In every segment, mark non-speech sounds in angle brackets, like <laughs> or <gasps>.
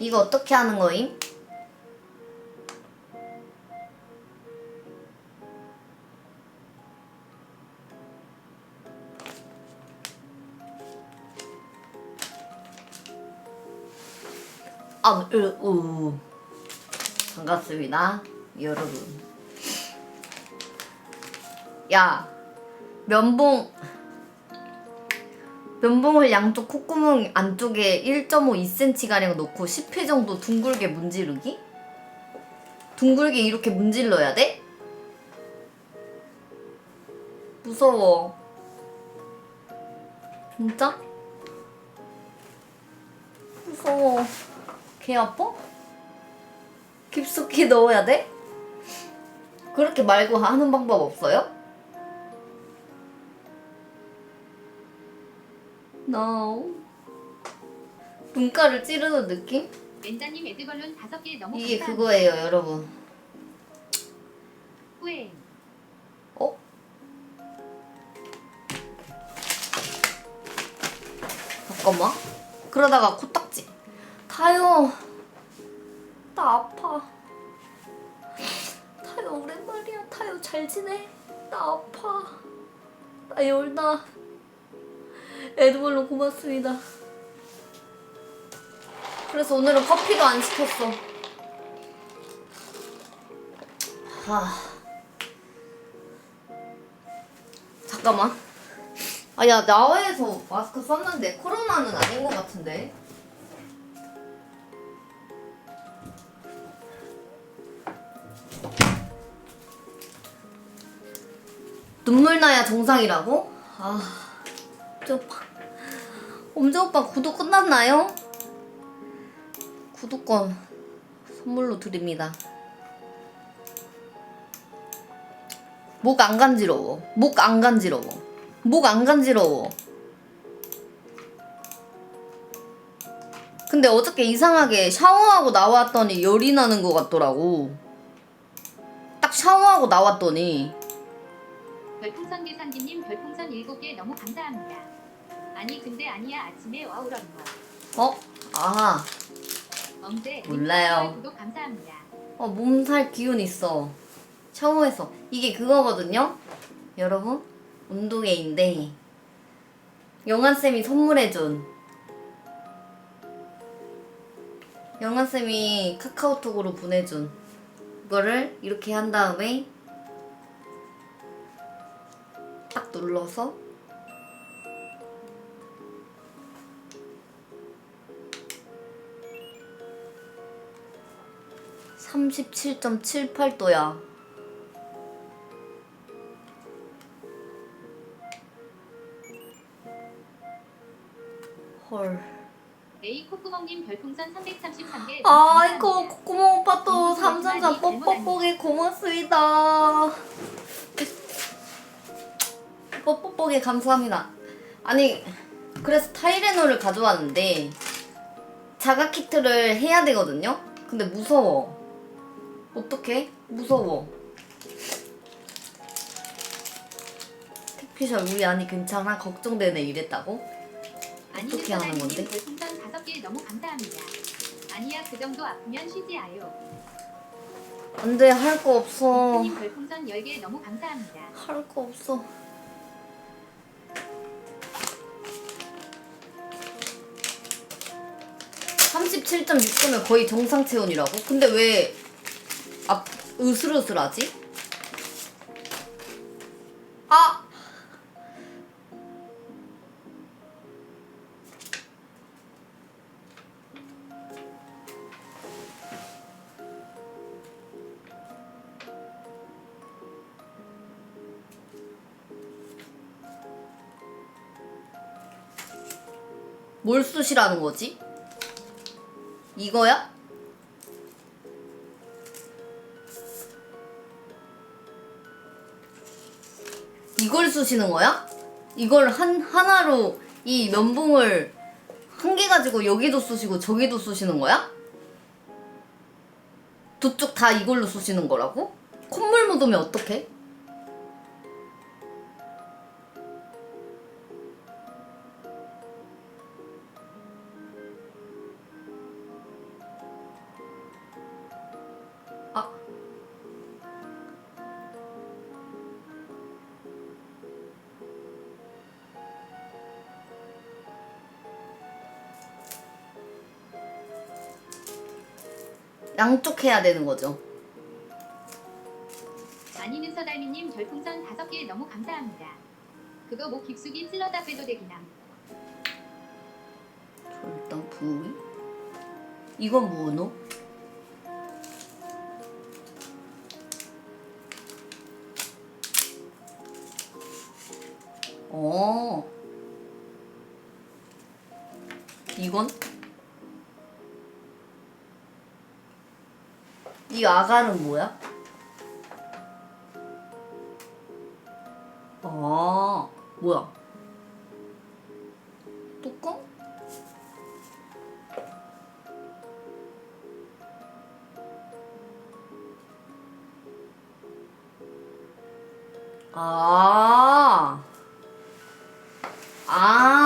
이거 어떻게 하는 거임? 아, 으, 우. 반갑습니다, 여러분. 야, 면봉. 면봉을 양쪽 콧구멍 안쪽에 1.5, 2cm 가량 넣고 10회 정도 둥글게 문지르기? 둥글게 이렇게 문질러야 돼? 무서워. 진짜? 무서워. 개 아파? 깊숙이 넣어야 돼? 그렇게 말고 하는 방법 없어요? No. 눈가를 찌르는 느낌? 렌자님 에드벌룬 다섯 개 너무 이게 감사합니다. 그거예요, 여러분. 후회. 어? 잠깐만. 그러다가 코딱지. 타요. 나 아파. 타요 오랜만이야. 타요 잘 지내? 나 아파. 나 열나. 에드벌룬 고맙습니다. 그래서 오늘은 커피도 안 시켰어. 하. 잠깐만. 아, 야, 야외에서 마스크 썼는데 코로나는 아닌 것 같은데. 눈물 나야 정상이라고? 아, 엄지 오빠. 엄지 오빠 구독 끝났나요? 구독권 선물로 드립니다. 목 안 간지러워. 목 안 간지러워. 목 안 간지러워. 근데 어저께 이상하게 샤워하고 나왔더니 열이 나는 것 같더라고. 딱 샤워하고 나왔더니 별풍선 계산기님 별풍선 일곱 개 너무 감사합니다. 아니 근데 아니야 아침에 와우런 거. 어? 아, 엄제 몰라요. 구독 감사합니다. 어 몸살 기운 있어. 샤워해서 이게 그거거든요. 여러분 운동회인데 영환 쌤이 선물해준 영환 쌤이 카카오톡으로 보내준 이거를 이렇게 한 다음에 딱 눌러서 삼십칠 점 칠팔 도야. 헐. A 콧구멍님 별풍선 333개. 아이고 코코모 오빠 또 삼삼삼 뽀뽀뽀게 고맙습니다. 뽀뽀뽀게 감사합니다. 아니 그래서 타이레놀을 가져왔는데 자가 키트를 해야 되거든요. 근데 무서워. 어떡해? 무서워. 택피셜 우리 아니 괜찮아? 걱정되네 이랬다고? 아니 어떻게 하는 건데? 별풍선 다섯 개 너무 감사합니다. 아니야 그 정도 아프면 쉬지 아요. 안돼 할 거 없어. 님 별풍선 열개 너무 감사합니다. 할 거 없어. 삼십칠 점 육분은 거의 정상 체온이라고? 근데 왜 아, 으슬으슬하지? 아! 뭘 쑤시라는 거지? 이거야? 이걸 쑤시는 거야? 이걸 한 하나로 이 면봉을 한 개 가지고 여기도 쑤시고 저기도 쑤시는 거야? 두 쪽 다 이걸로 쑤시는 거라고? 콧물 묻으면 어떡해? 양쪽 해야 되는 거죠. 아니는 서달미님 별풍선 다섯 개 너무 감사합니다. 그거 목 깊숙이 찔러다 빼도 되기남. 일단 부위. 이건 뭐노? 어. 이건? 이 아가는 뭐야? 아, 뭐야? 뚜껑? 아. 아.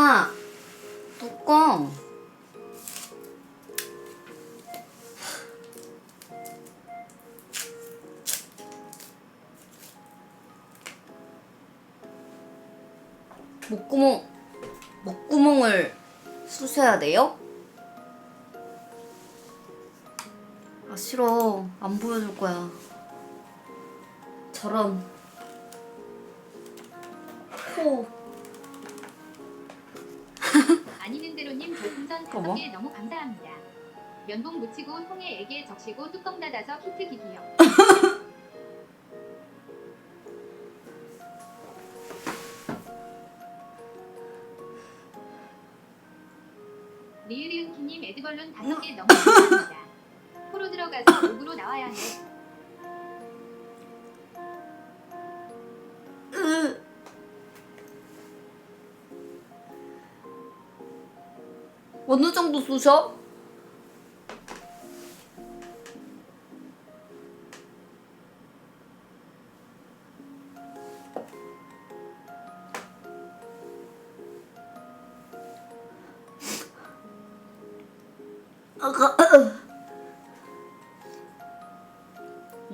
목구멍 목구멍을 쑤셔야 돼요? 아 싫어 안 보여줄 거야 저런 코 <laughs> 아니는 대로님 별풍선 다섯. 개 너무 감사합니다. 면봉 묻히고 통에 애기에 적시고 뚜껑 닫아서 키트 기기요. <laughs> 리으리은키님 에드벌룬 다섯 개 너무 감사합니다. <laughs> 코로 들어가서 목으로 나와야 해. 으. 어느 정도 쑤셔?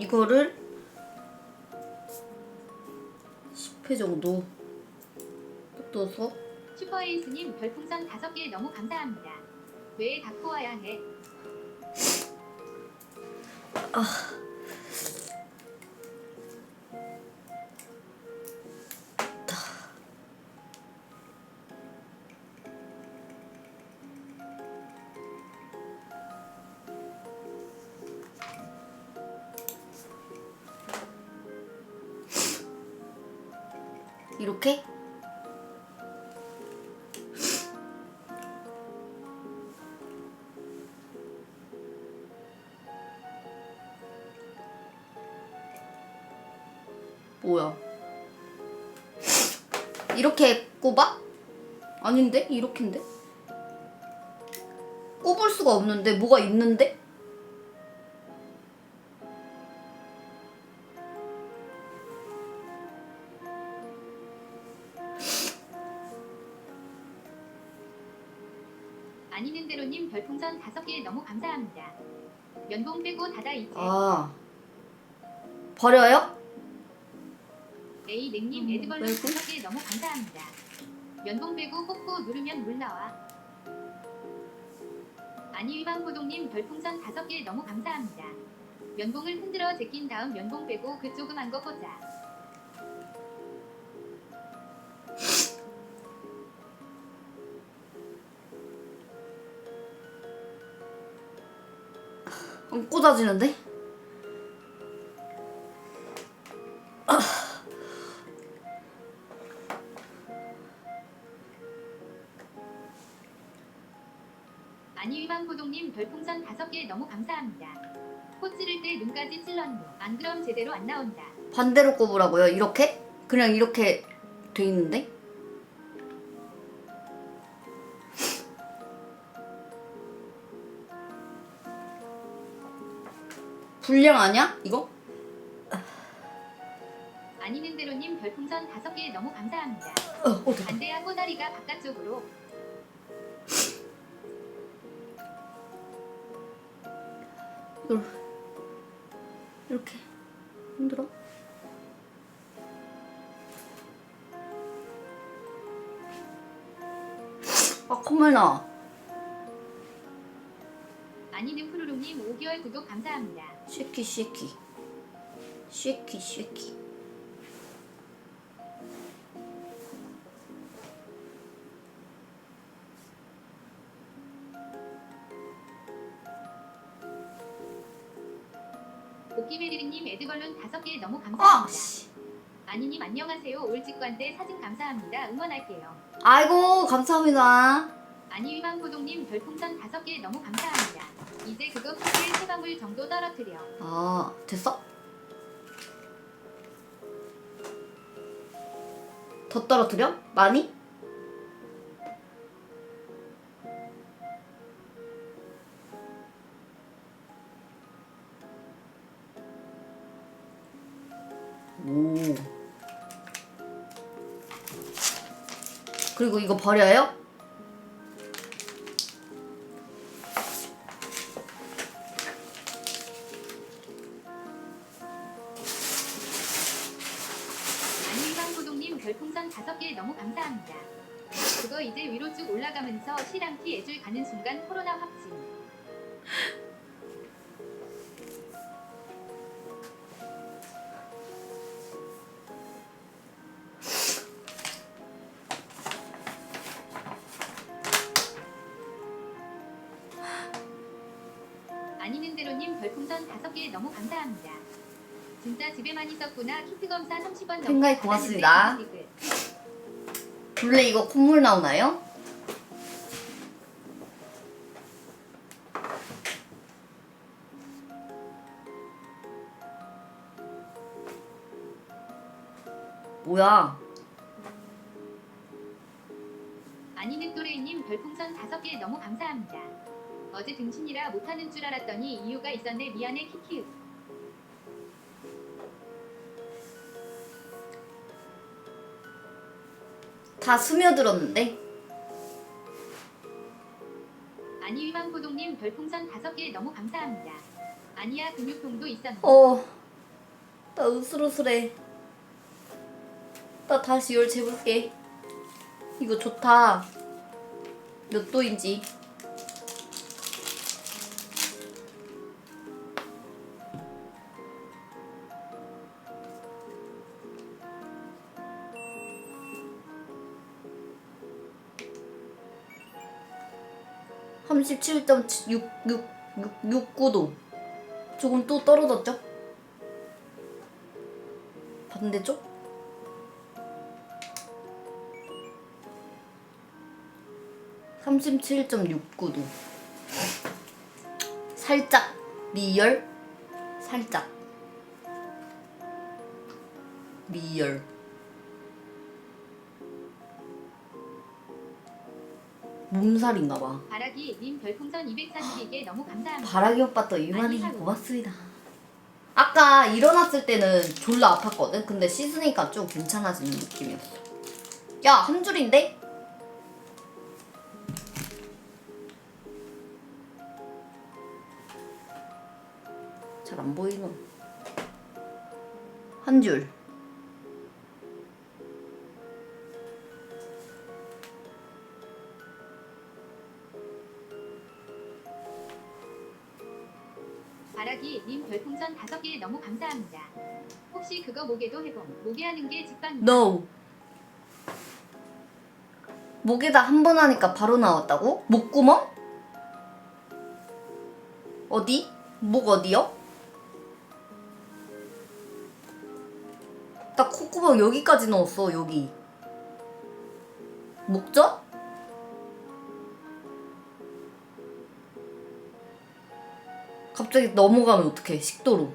이거를 10회 정도 떠서 슈퍼에이스님 별풍선 다섯 개 너무 감사합니다. 왜 닫고 와야 해? 이렇게 뭐야 이렇게 꼽아? 아닌데? 이렇게인데? 꼽을 수가 없는데 뭐가 있는데? 별풍선 다섯 개 너무 감사합니다. 면봉 빼고 닫아 이제. 아 버려요? A 냉님 음, 에드벌룬 왜지? 다섯 개 너무 감사합니다. 면봉 빼고 꽂고 누르면 물 나와. 아니 위방포동님 별풍선 다섯 개 너무 감사합니다. 면봉을 흔들어 제낀 다음 면봉 빼고 그 조그만 거 꽂아. 어, 꽂아지는데? 아니 위방포동님 별풍선 다섯 개 너무 감사합니다. 코 찌를 때 눈까지 찔렀노. 안 그럼 제대로 안 나온다. 반대로 꼽으라고요? 이렇게? 그냥 이렇게 돼 있는데? 불량 아니야? 이거? 아니는 대로님 별풍선 다섯 개 너무 감사합니다. 어, 어떡해. 반대야 꼬다리가 바깥쪽으로. 이걸 이렇게 힘들어? 아 콧물 나. 아니는 푸르릉님 5개월 구독 감사합니다. 쉐키 쉐키 쉐키 쉐키 도끼메리님 에드벌룬 5개 너무 아 감사합니다. 씨. 아니님 안녕하세요. 올직관대 사진 감사합니다. 응원할게요. 아이고 감사합니다 아니 위망고동님 별풍선 5개 너무 감사합니다. 이제 그거 크게 세 방울 정도 떨어뜨려. 아 됐어? 더 떨어뜨려? 많이? 오 그리고 이거 버려요? 가는 순간 코로나 확진. 아니는 대로님 별풍선 5개 너무 감사합니다. 진짜 집에만 있었구나 키트 검사 30원 넘게 팬가입 고맙습니다. 받았는데. 원래 이거 콧물 나오나요? 뭐야? 아니는 또래이님 별풍선 5개 너무 감사합니다. 어제 등신이라 못하는 줄 알았더니 이유가 있었네 미안해 키키. 다 스며들었는데? 아니 위망고동님 별풍선 5개 너무 감사합니다. 아니야 근육통도 있었네. 어, 나 으슬으슬해. 나 다시 열 재볼게. 이거 좋다. 몇 도인지. 삼십칠 점 육육육육구도 조금 또 떨어졌죠? 반대쪽? 삼십칠 점 육구도 살짝 리얼 살짝 리얼 몸살인가봐 바라기 님 별풍선 242개 너무 감사합니다. 바라기 오빠 또 하루. 고맙습니다. 아까 일어났을 때는 졸라 아팠거든. 근데 씻으니까 좀 괜찮아지는 느낌이었어. 야, 한 줄인데? 잘 안 보이노. 한 줄. 바라기 님 별풍선 5개 너무 감사합니다. 혹시 그거 목에도 해봄. 목에 하는 게 직방. No. 목에다 한 번 하니까 바로 나왔다고? 목구멍? 어디? 목 어디요? 나 콧구멍 여기까지 넣었어 여기 목젖? 갑자기 넘어가면 어떡해 식도로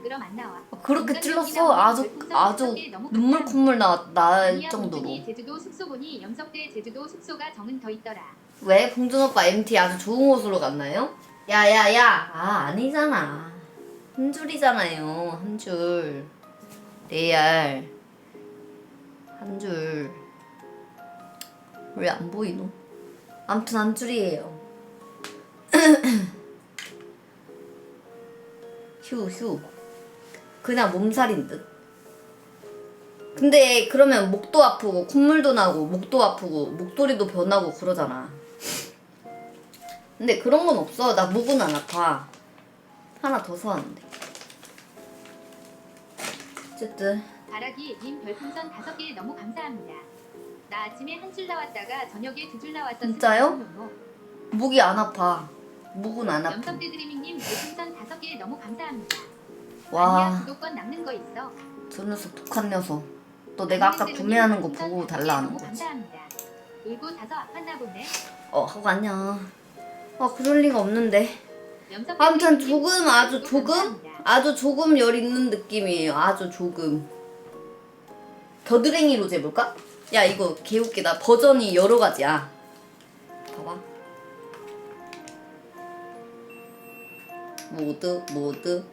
안 그럼 안 나와. 아, 그렇게 여기나 아주 별풍선 아주 눈물. 콧물 나, 날 정도로 제주도 숙소 보니 염석대 제주도 숙소가 정은 더 있더라. 왜 봉준 오빠 MT 아주 좋은 곳으로 갔나요? 야야야 아 아니잖아 한 줄이잖아요 한줄 레알 한 줄. 왜 안 보이노? 아무튼 한 줄이에요. <clears throat> 휴, 휴. 그냥 몸살인 듯. 근데 그러면 목도 아프고 콧물도 나고 목도 아프고 목소리도 변하고 그러잖아. 근데 그런 건 없어. 나 목은 안 아파. 하나 더 사왔는데. 어쨌든 바라기 님 별풍선 다섯 개 너무 감사합니다. 나 아침에 한 줄 나왔다가 저녁에 두 줄 나왔었어. 진짜요? 목이 안 아파. 목은 안 아파. 염석대 드리밍님 별풍선 다섯 개 너무 감사합니다. 와, 구독권 남는 거 있어. 저 녀석 독한 녀석. 또 내가 아까 구매하는 거 보고 달라 하는 거지. 감사합니다. 울고 자서 아팠나 보네. 어, 하고 아니야. 아, 그럴 리가 없는데. 염석대 아무튼 조금 아주 조금 감사합니다. 아주 조금 열 있는 느낌이에요. 아주 조금. 겨드랭이로 재볼까? 야 이거 개웃기다. 버전이 여러 가지야. 봐봐. 모드 모드.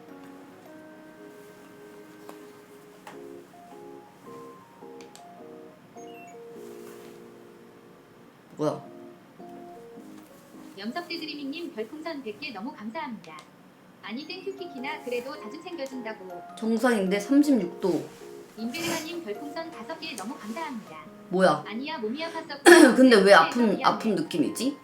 뭐야? 염석대 드리밍님 별풍선 100개 너무 감사합니다. 아니 땡큐키키나 그래도 자주 챙겨준다고. 정상인데 36도. 임베르마님 별풍선 다섯 개 너무 감사합니다. 뭐야? 아니야 몸이 아팠었고. <clears throat> 근데 왜 아픈 미안해. 아픈 느낌이지?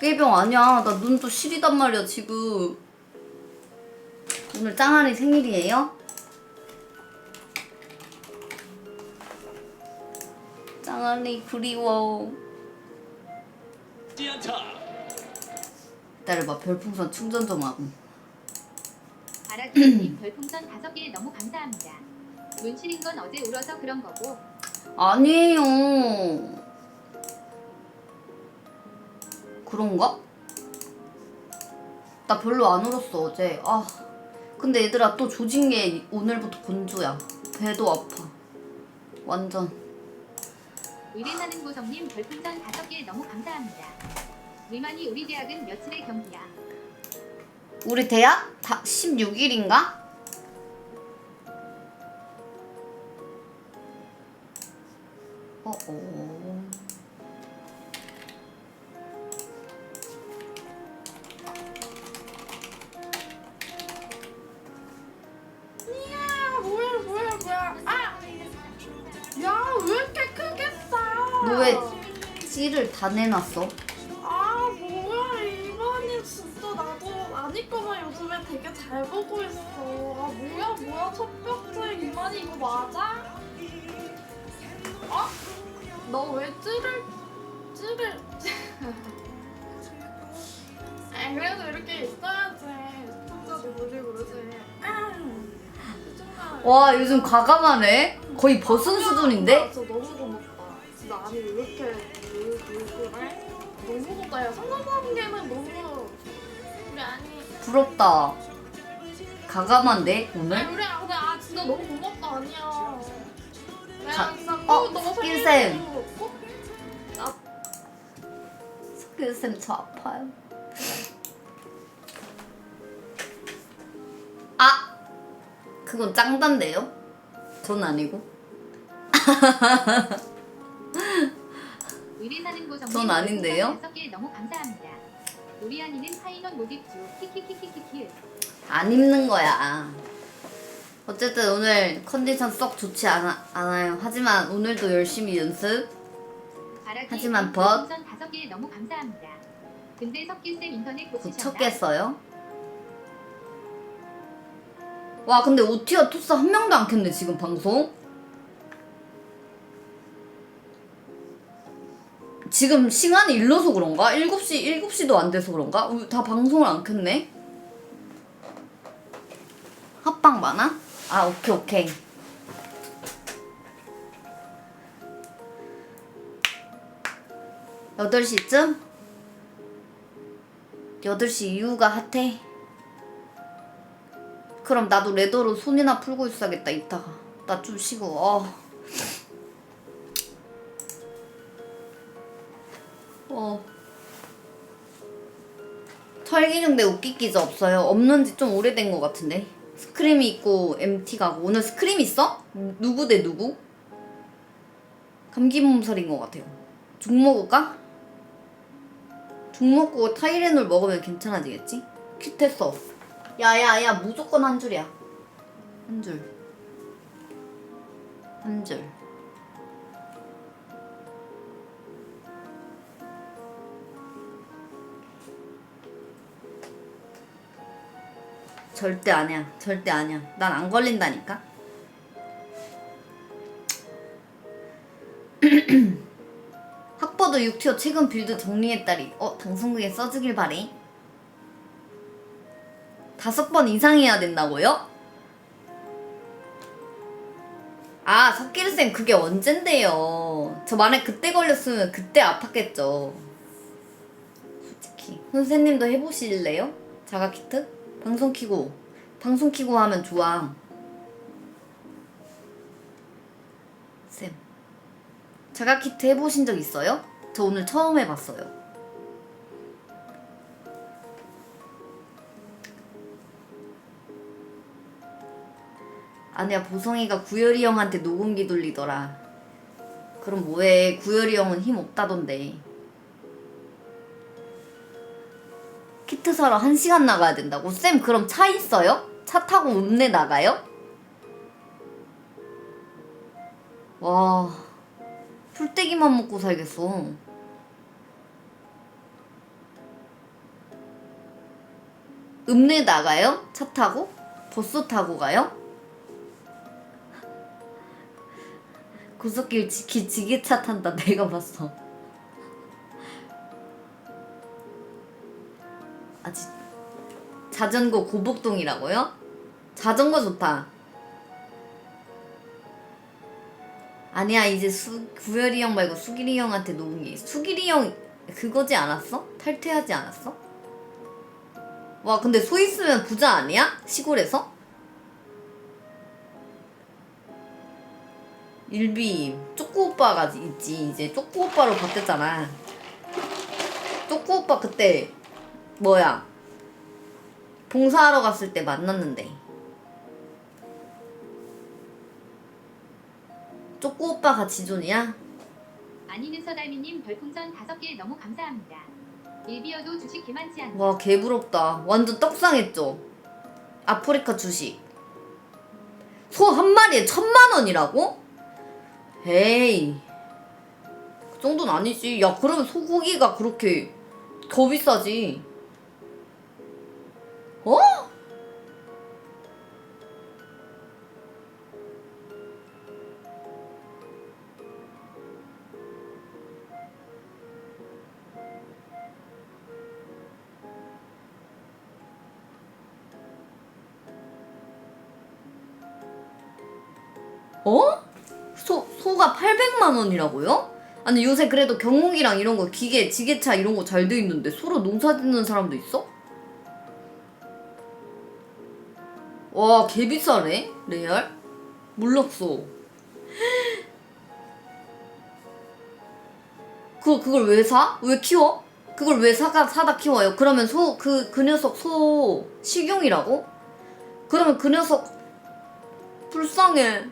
꾀병 아니야. 나 눈도 시리단 말이야 지금. 오늘 짱아리 생일이에요? 짱아리 그리워. 기다려봐 별풍선 충전 좀 하고. 바라기님 <clears throat> 별풍선 다섯 개 너무 감사합니다. 눈 시린 건 어제 울어서 그런 거고. 아니에요. 그런가? 나 별로 안 울었어 어제. 아, 근데 얘들아 또 조진 게 오늘부터 건조야. 배도 아파. 완전. 의대 사는 고성님 별풍선 다섯 개 너무 감사합니다. 위만이 우리 대학은 며칠의 경기야. 우리 대학 다 16일인가? 어, 어. 다 내놨어? 아 뭐야 이번이 진짜 나도 아니까만 요즘에 되게 잘 보고 있어 아 뭐야 뭐야 첫 벽째 이만이 이거 맞아? 어? 너 왜 찌를 찌를 <laughs> 아 그래도 이렇게 있어야지 진짜도 뭐지 그러지 아. <clears throat> 와 요즘 과감하네. 거의 벗은 수준인데? 진짜 너무 고맙다. 진짜 아니 왜 이렇게 너무. 야 상관관계는 너무 우리 아니 부럽다. 과감한데 아니 오늘? 우리 아 근데 아 진짜 너무 고맙다 아니야. 내가 가- 진짜 어, 꼭 너무 스킨쌤. 생일도 꼭 석규쌤 저 아파요. 아 그건 짱단데요? 전 아니고. <laughs> 의대 사는 고성님 전 아닌데요? 별풍선 다섯 개 너무 감사합니다. 우리 아니는 파이넌 못 입죠. 키키키키키키. 안 입는 거야. 어쨌든 오늘 컨디션 썩 좋지 않아, 않아요. 하지만 오늘도 열심히 연습. 바라기 하지만 벗. 다섯 개 너무 감사합니다. 근데 석기쌤 인터넷 고치셨나? 고쳤겠어요? 와 근데 오티어 토스 한 명도 안 켰네 지금 방송 지금 시간이 일러서 그런가? 7시 7시도 안 돼서 그런가? 우, 다 방송을 안 켰네 합방 많아? 아 오케이 오케이 여덟 시쯤? 8시 이후가 핫해. 그럼 나도 레더로 손이나 풀고 있어야겠다 이따가. 나 좀 쉬고. 어. 어. 털기중대 웃기기즈 없어요. 없는 지 좀 오래된 것 같은데. 스크림이 있고 MT 가고 오늘 스크림 있어? 누구 대 누구? 감기 몸살인 것 같아요. 죽 먹을까? 죽 먹고 타이레놀 먹으면 괜찮아지겠지? 큐tes어. 야야야 무조건 한 줄이야. 한 줄. 한 줄. 절대 아니야. 절대 아니야. 난 안 걸린다니까. <clears throat> 학버드 6티어 최근 빌드 정리했다리. 어, 방송국에 써주길 바래. 다섯 번 이상 해야 된다고요? 아, 석기르쌤 그게 언젠데요. 저 만약 그때 걸렸으면 그때 아팠겠죠. 솔직히. 선생님도 해보실래요? 자가키트? 방송 키고. 방송 키고 하면 좋아. 쌤. 자가키트 해보신 적 있어요? 저 오늘 처음 해봤어요. 아니야 보성이가 구열이 형한테 녹음기 돌리더라. 그럼 뭐해 구열이 형은 힘 없다던데. 키트 사러 한 시간 나가야 된다고? 쌤 그럼 차 있어요? 차 타고 읍내 나가요? 와 풀떼기만 먹고 살겠어. 읍내 나가요? 차 타고? 버스 타고 가요? 고속길 지키 지게차 탄다 <laughs> 내가 봤어. 아직 자전거 고복동이라고요? 자전거 좋다. 아니야 이제 수 구열이 형 말고 수길이 형한테 녹은 게. 수길이 형 그거지 않았어? 탈퇴하지 않았어? 와 근데 소 있으면 부자 아니야? 시골에서? 일비 쪼꼬 오빠가 있지 이제 쪼꼬 오빠로 바뀌었잖아 쪼꼬 오빠 그때 뭐야 봉사하러 갔을 때 만났는데 쪼꼬 오빠가 지존이야? 아니는 서달미님 별풍선 다섯 개 너무 감사합니다. 일비어도 주식 개만치 않다. 와 개부럽다 완전 떡상했죠 아프리카 주식 소 한 마리에 천만 원이라고? 에이 그 정도는 아니지 야 그러면 소고기가 그렇게 더 비싸지 어? 어? 소, 소가 800만 원이라고요? 아니 요새 그래도 경욱이랑 이런 거 기계, 지게차 이런 거 잘 돼 있는데 소로 농사 짓는 사람도 있어? 와 개 비싸네 레알 몰랐어 <gasps> 그 그걸 왜 사? 왜 키워? 그걸 왜 사가 사다 키워요? 그러면 소그그 녀석 소 식용이라고? 그러면 그 녀석 불쌍해.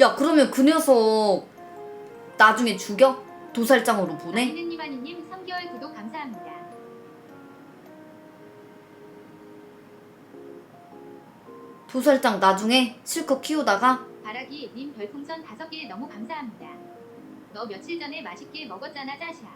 야 그러면 그 녀석 나중에 죽여? 도살장으로 보내? 이만희님 3개월 구독 감사합니다. 도살장 나중에 실컷 키우다가 바라기 님 별풍선 다섯 개 너무 감사합니다. 너 며칠 전에 맛있게 먹었잖아 짜샤.